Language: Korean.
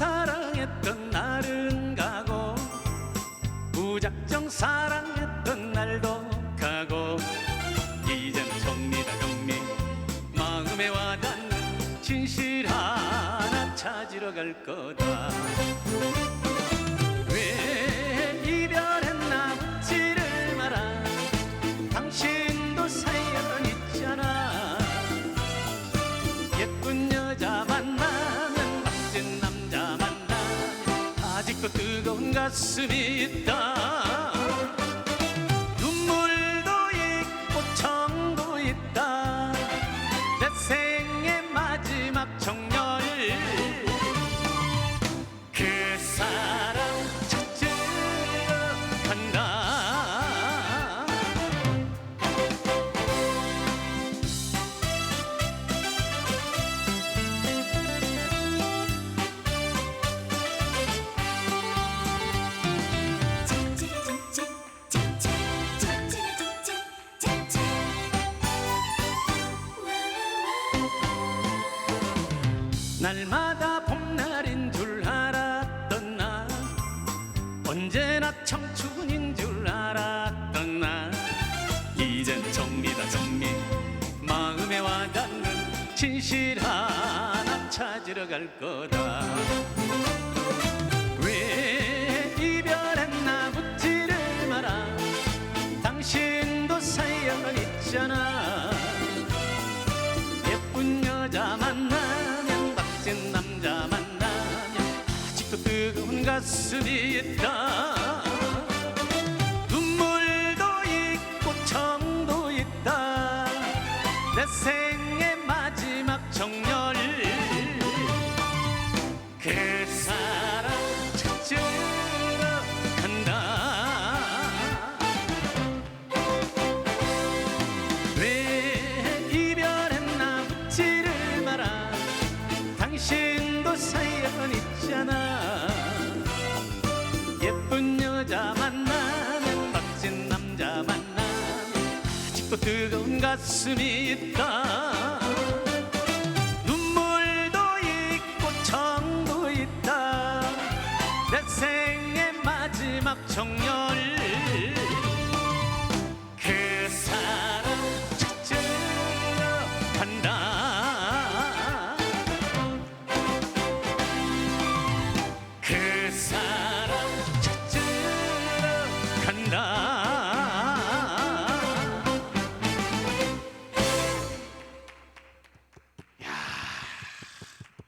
알았던 날은 가고 무작정 사랑했던 날도 가고. 이젠 정리다 정리. 마음에 와닿는 진실 하나 찾으러 갈 거다. 왜 이별했나 묻지를 마라 당신도 사 가슴이 있다. 눈물도 있고 정도 있다. 내 생의 마지막 정 날마다 봄날인 줄 알았던 나. 언제나 청춘인 줄 알았던 나. 이젠 정리다 정리. 마음에 와닿는 진실 하나 찾으러 갈 거다 가슴이 있다. 눈물도 있고 정도 있다. 내 생의 마지막 정열 그 사람 찾으러 간다. 왜 이별했나 묻지를 마라. 당신도 사연 있잖아 또 뜨거운 가슴이 있다. 눈물도 있고 정도 있다. 내 생의 마지막 정열. 그 사람 찾으러 간다. 그